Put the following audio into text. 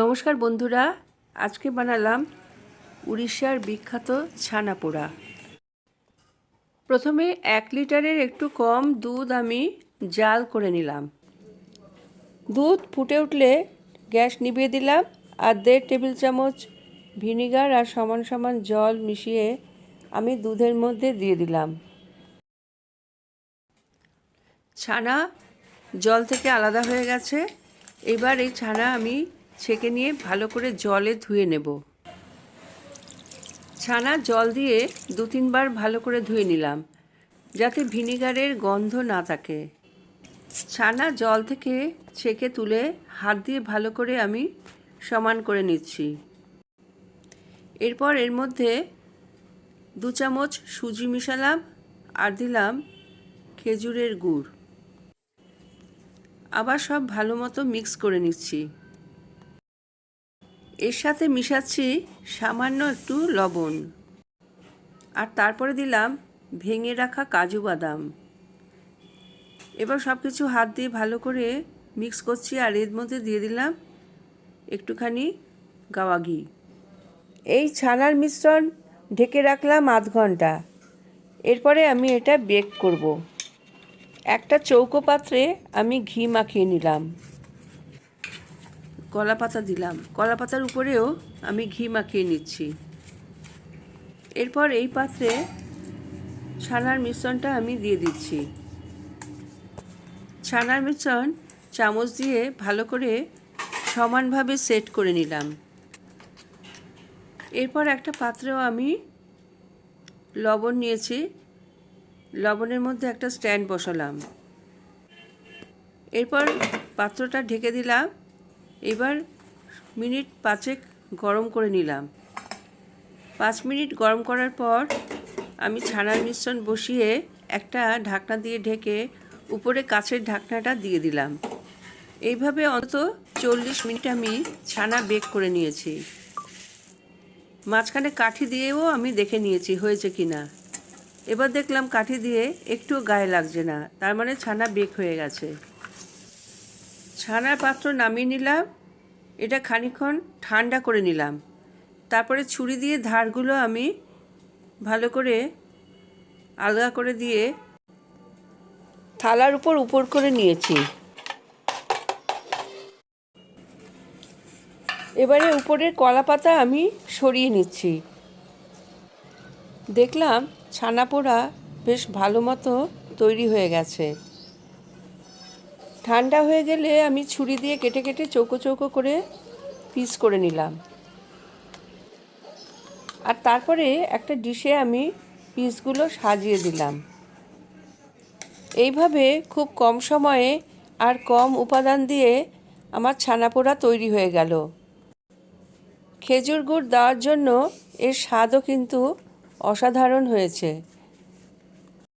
নমস্কার বন্ধুরা, আজকে বানালাম উড়িষ্যার বিখ্যাত ছানা পোড়া প্রথমে এক লিটারের একটু কম দুধ আমি জাল করে নিলাম। দুধ ফুটে উঠলে গ্যাস নিভিয়ে দিলাম আর দেড় টেবিল চামচ ভিনিগার আর সমান সমান জল মিশিয়ে আমি দুধের মধ্যে দিয়ে দিলাম। ছানা জল থেকে আলাদা হয়ে গেছে। এবার এই ছানা আমি ছেঁকে নিয়ে ভালো করে জলে ধুয়ে নেব। ছানা জল দিয়ে দু তিনবার ভালো করে ধুয়ে নিলাম, যাতে ভিনিগারের গন্ধ না থাকে। ছানা জল থেকে ছেঁকে তুলে হাত দিয়ে ভালো করে আমি সমান করে নিচ্ছি। এরপর এর মধ্যে দু চামচ সুজি মিশালাম আর দিলাম খেজুরের গুড়। আবার সব ভালো মতো মিক্স করে নিচ্ছি। এর সাথে মিশাচ্ছি সামান্য একটু লবণ। আর তারপরে দিলাম ভেঙে রাখা কাজু বাদাম। এবার সব কিছু হাত দিয়ে ভালো করে মিক্স করছি আর এর মধ্যে দিয়ে দিলাম একটুখানি গাওয়া ঘি। এই ছানার মিশ্রণ ঢেকে রাখলাম আধ ঘণ্টা। এরপরে আমি এটা বেক করব। একটা চৌকো পাত্রে আমি ঘি মাখিয়ে নিলাম। কলা পাতা দিলাম। কলা পাতার উপরেও আমি ঘি মাখিয়ে নিচ্ছি। এরপর এই পাত্রে ছানার মিশ্রণটা আমি দিয়ে দিচ্ছি। ছানার মিশ্রণ চামচ দিয়ে ভালো করে সমানভাবে সেট করে নিলাম। এরপর একটা পাত্রেও আমি লবণ নিয়েছি। লবণের মধ্যে একটা স্ট্যান্ড বসালাম। এরপর পাত্রটা ঢেকে দিলাম। এবার মিনিট পাঁচেক গরম করে নিলাম। পাঁচ মিনিট গরম করার পর আমি ছানার মিশ্রণ বসিয়ে একটা ঢাকনা দিয়ে ঢেকে উপরে কাছের ঢাকনাটা দিয়ে দিলাম। এইভাবে অন্তত চল্লিশ মিনিট আমি ছানা বেক করে নিয়েছি। মাঝখানে কাঠি দিয়েও আমি দেখে নিয়েছি হয়েছে কি না এবার দেখলাম কাঠি দিয়ে একটু গায়ে লাগছে না, তার মানে ছানা বেক হয়ে গেছে। ছানার পাত্র নামিয়ে নিলাম এটা খানিক্ষণ ঠান্ডা করে নিলাম। তারপরে ছুরি দিয়ে ধারগুলো আমি ভালো করে আলগা করে দিয়ে থালার উপর উপর করে নিয়েছি। এবারে উপরের কলা পাতা আমি সরিয়ে নিচ্ছি। দেখলাম ছানা পোড়া বেশ ভালো মতো তৈরি হয়ে গেছে। ঠান্ডা হয়ে গেলে আমি ছুরি দিয়ে কেটে কেটে চৌকো চৌকো করে পিস করে নিলাম। আর তারপরে একটা ডিশে আমি পিসগুলো সাজিয়ে দিলাম। এইভাবে খুব কম সময়ে আর কম উপাদান দিয়ে আমার ছানা পোড়া তৈরি হয়ে গেল। খেজুর গুড় দেওয়ার জন্য এর স্বাদও কিন্তু অসাধারণ হয়েছে।